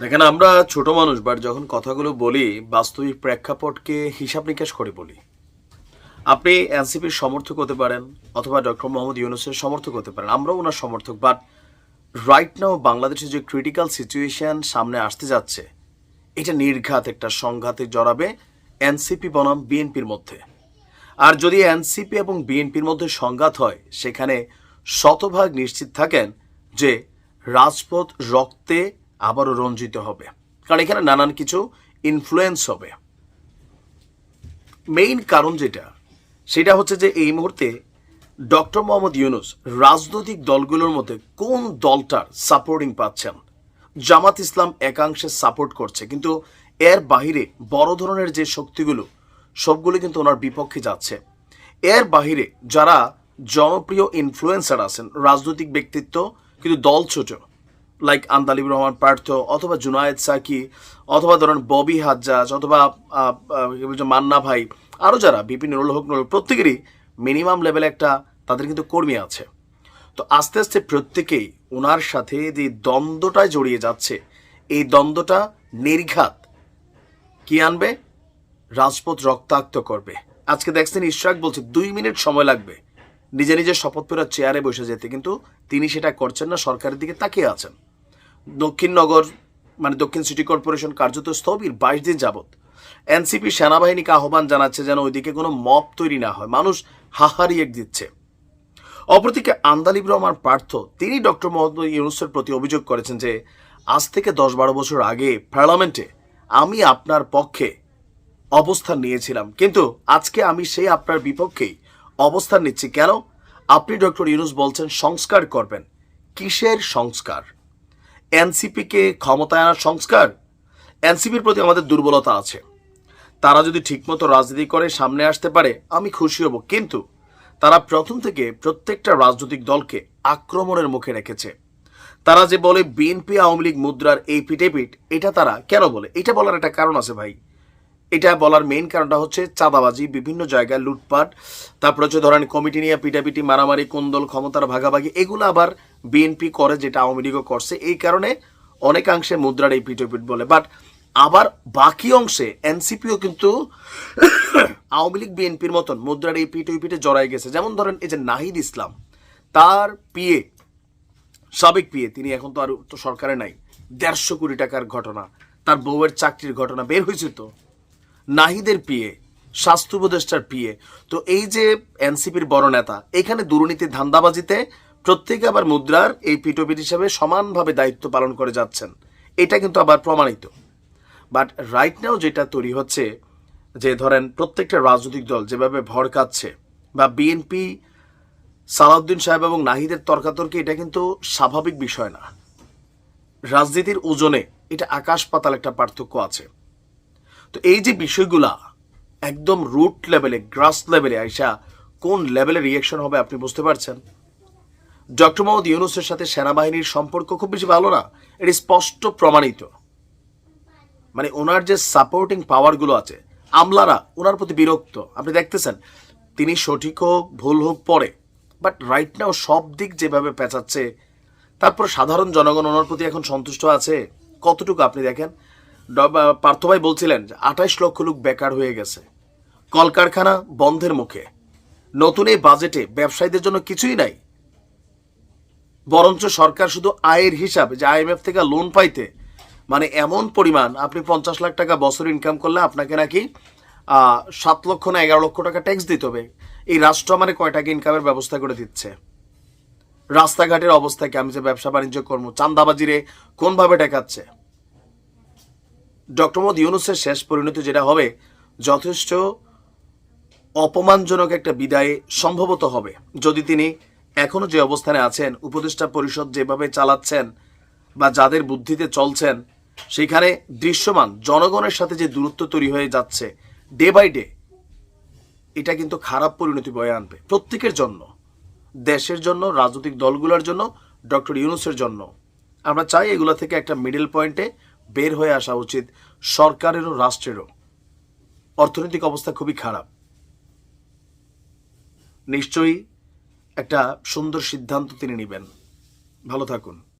দেখেন, আমরা ছোট মানুষ বাট যখন কথাগুলো বলি, বাস্তবিক প্রেক্ষাপটকে হিসাব নিকাশ করে বলি। আপনি এনসিপির সমর্থক হতে পারেন, অথবা ডক্টর মোহাম্মদ ইউনুসের সমর্থক হতে পারেন, আমরাও ওনার সমর্থক বাট রাইট নাও বাংলাদেশে যে ক্রিটিক্যাল সিচুয়েশন সামনে আসতে যাচ্ছে, এটা নির্ঘাত একটা সংঘাতে জড়াবে এনসিপি বনাম বিএনপির মধ্যে। আর যদি এনসিপি এবং বিএনপির মধ্যে সংঘাত হয়, সেখানে শতভাগ নিশ্চিত থাকেন যে রাজপথ রক্তে আবারও রঞ্জিত হবে। কারণ এখানে নানান কিছু ইনফ্লুয়েন্স হবে। মেইন কারণ যেটা, সেটা হচ্ছে যে এই মুহূর্তে ডক্টর মোহাম্মদ ইউনুস রাজনৈতিক দলগুলোর মধ্যে কোন দলটার সাপোর্টিং পাচ্ছেন? জামাত ইসলাম একাংশে সাপোর্ট করছে, কিন্তু এর বাহিরে বড় ধরনের যে শক্তিগুলো, সবগুলো কিন্তু ওনার বিপক্ষে যাচ্ছে। এর বাহিরে যারা জনপ্রিয় ইনফ্লুয়েন্সার আছেন, রাজনৈতিক ব্যক্তিত্ব, কিন্তু দল ছোট লাইক আন্দালিব রহমান পার্থ অথবা জুনায়েদ সাকি অথবা ধরেন ববি হাজ্জাজ অথবা মান্না ভাই আরও যারা বিপিন নুরুল হক নুরুল, প্রত্যেকেরই মিনিমাম লেভেলে একটা তাদের কিন্তু কর্মী আছে। তো আস্তে আস্তে প্রত্যেকেই ওনার সাথে যে দ্বন্দ্বটায় জড়িয়ে যাচ্ছে, এই দ্বন্দ্বটা নির্ঘাত কি আনবে? রাজপথ রক্তাক্ত করবে। আজকে দেখছেন ইশরাক বলছে, দুই মিনিট সময় লাগবে। নিজে নিজে শপথ পেরা চেয়ারে বসে যেতে, কিন্তু তিনি সেটা করছেন না, সরকারের দিকে তাকিয়ে আছেন। দক্ষিণনগর মানে দক্ষিণ সিটি কর্পোরেশন কার্যত স্থবির, বাইশ দিন যাবৎ। এনসিপি সেনাবাহিনীকে আহ্বান জানাচ্ছে যেন ওইদিকে কোনো মপ তৈরি না হয়। মানুষ হাহারিয়ে দিচ্ছে। অপরদিকে আন্দালিব রহমান পার্থ, তিনি ডক্টর মোহাম্মদ ইউনুসের প্রতি অভিযোগ করেছেন যে, আজ থেকে দশ বারো বছর আগে পার্লামেন্টে আমি আপনার পক্ষে অবস্থান নিয়েছিলাম। কিন্তু আজকে আমি সেই আপনার বিপক্ষেই অবস্থান নিচ্ছি। কেন? আপনি ডক্টর ইউনুস বলছেন সংস্কার করবেন। কিসের সংস্কার? এনসিপিকে ক্ষমতায় আনার সংস্কার? এনসিপির প্রতি আমাদের দুর্বলতা আছে। তারা যদি ঠিকমতো রাজনীতি করে সামনে আসতে পারে, আমি খুশি হব। কিন্তু তারা প্রথম থেকে প্রত্যেকটা রাজনৈতিক দলকে আক্রমণের মুখে রেখেছে। তারা যে বলে বিএনপি, আওয়ামী লীগ মুদ্রার এই পিটেপিট এটা তারা কেন বলে? এটা বলার একটা কারণ আছে ভাই। এটা বলার মেইন কারণটা হচ্ছে চাঁদাবাজি, বিভিন্ন জায়গায় লুটপাট, তারপরে হচ্ছে ধরেন কমিটি নিয়ে পিটাপিটি মারামারি, কোন্দল, ক্ষমতার ভাগাভাগি, এগুলো আবার বিএনপি করে যেটা আওয়ামী লীগও করছে, এই কারণে অনেকাংশে মুদ্রার এই পিটোপিট বলে। বাট আবার বাকি অংশে এনসিপিও কিন্তু আওয়ামী লীগ বিএনপির মতন মুদ্রার এই পিটোপিটে জড়াই গেছে। যেমন ধরেন এই যে নাহিদ ইসলাম, তার পিএ, সাবেক পিএ, তিনি এখন তো আর তো সরকারে নাই, দেড়শো কোটি টাকার ঘটনা, তার বউয়ের চাকরির ঘটনা বের হয়েছে তো। নাহিদের পিএ, স্বাস্থ্য উপদেষ্টার পিএ, তো এই যে এনসিপির বড় নেতা, এখানে দুর্নীতি, ধান্দাবাজিতে প্রত্যেকে আবার মুদ্রার এই পিটোপিট হিসাবে সমানভাবে দায়িত্ব পালন করে যাচ্ছেন। এটা কিন্তু আবার প্রমাণিত। বাট রাইট নাও যেটা তৈরি হচ্ছে, যে ধরেন প্রত্যেকটা রাজনৈতিক দল যেভাবে ভড়কাচ্ছে বা বিএনপি সালাউদ্দিন সাহেব এবং নাহিদের তর্কাতর্কি, এটা কিন্তু স্বাভাবিক বিষয় না। রাজনীতির ওজনে এটা আকাশ পাতাল একটা পার্থক্য আছে। তো এই যে বিষয়গুলা একদম রুট লেভেলে গ্রাস লেভেলে আইসা কোন লেভেলে রিয়েকশন হবে আপনি বুঝতে পারছেন? ডক্টর মোহাম্মদ ইউনুসের সাথে সেনাবাহিনীর সম্পর্ক খুব বেশি ভালো না। এটি স্পষ্ট প্রমাণিত। মানে ওনার যে সাপোর্টিং পাওয়ারগুলো আছে, আমলারা ওনার প্রতি বিরক্ত। আপনি দেখতেছেন, তিনি সঠিক হোক, ভুল হোক, পরে। বাট রাইট নাও সব দিক যেভাবে পেঁচাচ্ছে, তারপর সাধারণ জনগণ ওনার প্রতি এখন সন্তুষ্ট আছে। কতটুকু আপনি দেখেন? ড- পার্থ ভাই বলছিলেন যে আঠাইশ লক্ষ লোক বেকার হয়ে গেছে। কলকারখানা বন্ধের মুখে। নতুন এই বাজেটে ব্যবসায়ীদের জন্য কিছুই নাই। বরঞ্চ সরকার শুধু আয়ের হিসাব, যে আইএমএফ থেকে লোন পাইতে মানে এমন পরিমাণ, আপনি পঞ্চাশ লাখ টাকা বছর ইনকাম করলে আপনাকে নাকি সাত লক্ষ না এগারো লক্ষ টাকা ট্যাক্স দিতে হবে। এই রাষ্ট্র মানে কয় টাকা ইনকামের ব্যবস্থা করে দিচ্ছে। রাস্তাঘাটের অবস্থা কি? আমি যে ব্যবসা বাণিজ্য কর্ম চান্দাবাজিরে কোনভাবে টেকাচ্ছে ডক্টর মোহাম্মদ ইউনুসের শেষ পরিণতি যেটা হবে, যথেষ্ট অপমানজনক একটা বিদায় সম্ভবত হবে। যদি তিনি এখনও যে অবস্থানে আছেন, উপদেষ্টা পরিষদ যেভাবে চালাচ্ছেন বা যাদের বুদ্ধিতে চলছেন, সেখানে দৃশ্যমান জনগণের সাথে যে দূরত্ব তৈরি হয়ে যাচ্ছে, ডে বাই ডে, এটা কিন্তু খারাপ পরিণতি বয়ে আনবে। প্রত্যেকের জন্য, দেশের জন্য, রাজনৈতিক দলগুলোর জন্য, ডক্টর ইউনুসের জন্য। আমরা চাই এগুলো থেকে একটা মিডল পয়েন্টে বের হয়ে আসা উচিত, সরকারেরও, রাষ্ট্রেরও। অর্থনৈতিক অবস্থা খুবই খারাপ। নিশ্চয়ই একটা সুন্দর সিদ্ধান্ত তিনি নেবেন। ভালো থাকুন।